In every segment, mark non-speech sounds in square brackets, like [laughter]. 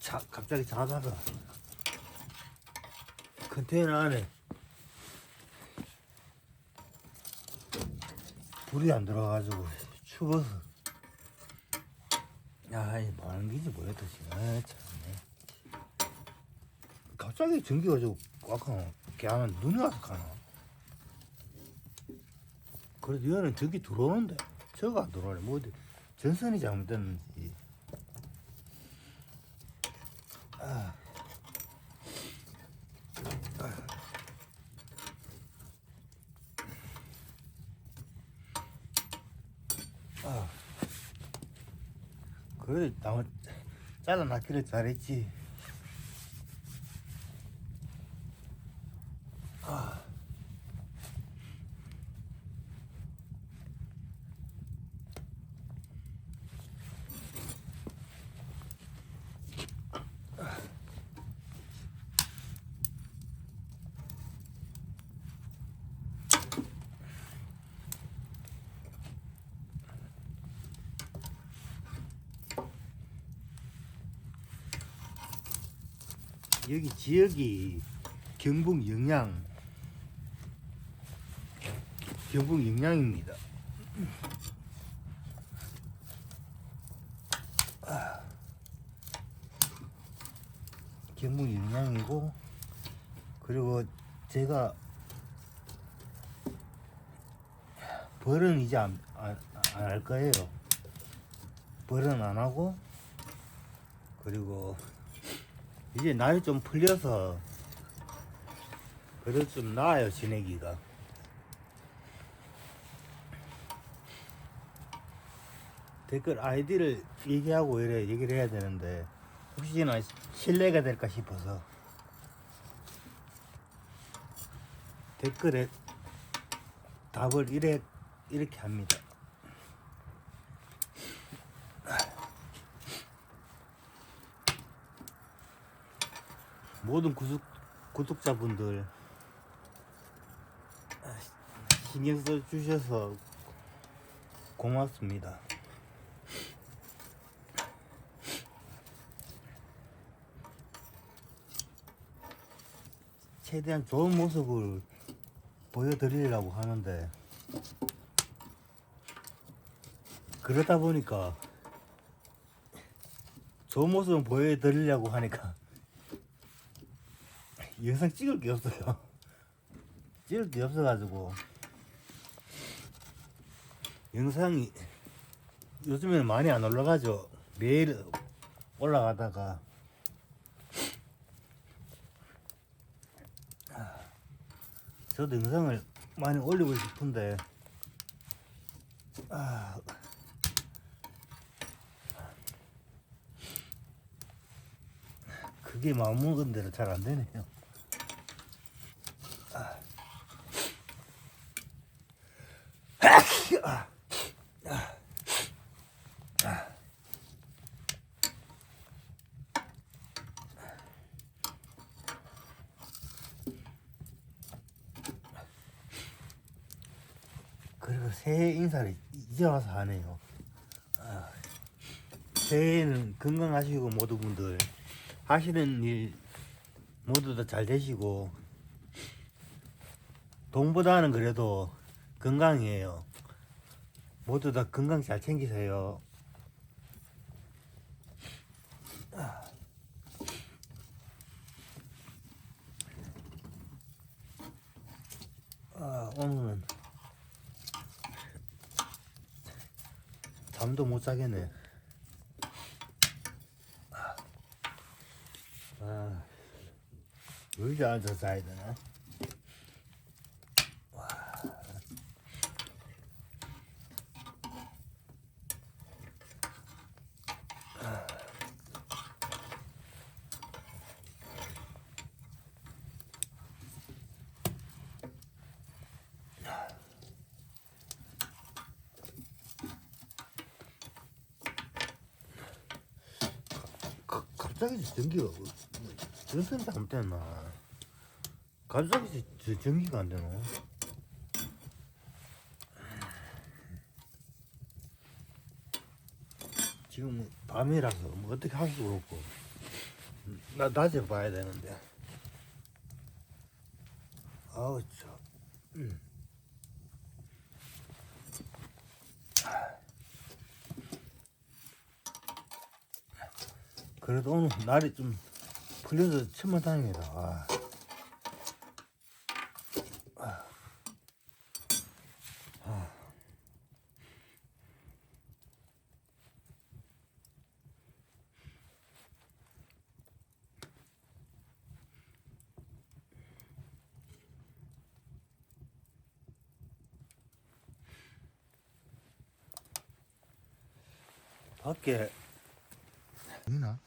자, 갑자기 자다가 컨테이너 안에 불이 안 들어가가지고 추워서 야, 이 뭐하는 게지 모르겠다 지금. 아. 갑자기 전기가 저 꽉 하나, 걔하면 눈이 와서 가나. 그래도 얘는 전기 들어오는데 저거 안 들어오네. 뭐 어디 전선이 잘못됐는지. 그래 나무 잘라놨기를 잘했지. 아. 여기 지역이 경북 영양 경북 영양입니다. 아. 경북 영양이고 그리고 제가 벌은 이제 안 할 거예요. 벌은 안 하고 그리고 이제 날이 좀 풀려서 그래도 좀 나아요 지내기가 댓글 아이디를 얘기하고 이래 얘기를 해야 되는데 혹시나 신뢰가 될까 싶어서 댓글에 답을 이래 이렇게 합니다. 모든 구독, 구독자분들 아, 신경 써 주셔서 고맙습니다. 최대한 좋은 모습을 보여드리려고 하는데 그러다 보니까 좋은 모습을 보여드리려고 하니까 영상 찍을 게 없어요. [laughs] 찍을 게 없어가지고 영상이 요즘에는 많이 안 올라가죠. 매일 올라가다가 아, 저도 영상을 많이 올리고 싶은데 아, 그게 마음먹은 대로 잘 안 되네요. 그리고 새해 인사를 이제 와서 하네요. 아, 새해에는 건강하시고 모두 분들 하시는 일 모두 다 잘 되시고 돈보다는 그래도 건강이에요. 모두 다 건강 잘 챙기세요. 아, 오늘은 잠도 못 자겠네. 아, 의자 앉아서 자야 되나? 가, 갑자기 전기가 뭐, 전선이 잘못됐나? 갑자기 전기가 안 되노? 지금 밤이라서 뭐 어떻게 할 수가 없고 나 낮에 봐야 되는데. 아우 참. 음. 그래도 오늘 날이 좀 풀려서 천만 다행이다. 아. 밖에 있나?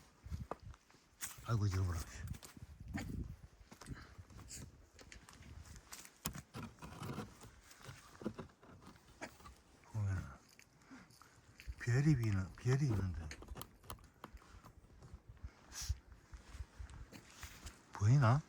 아이고 잊어버려. 보면 별이 비는 별이 있는데 보이나?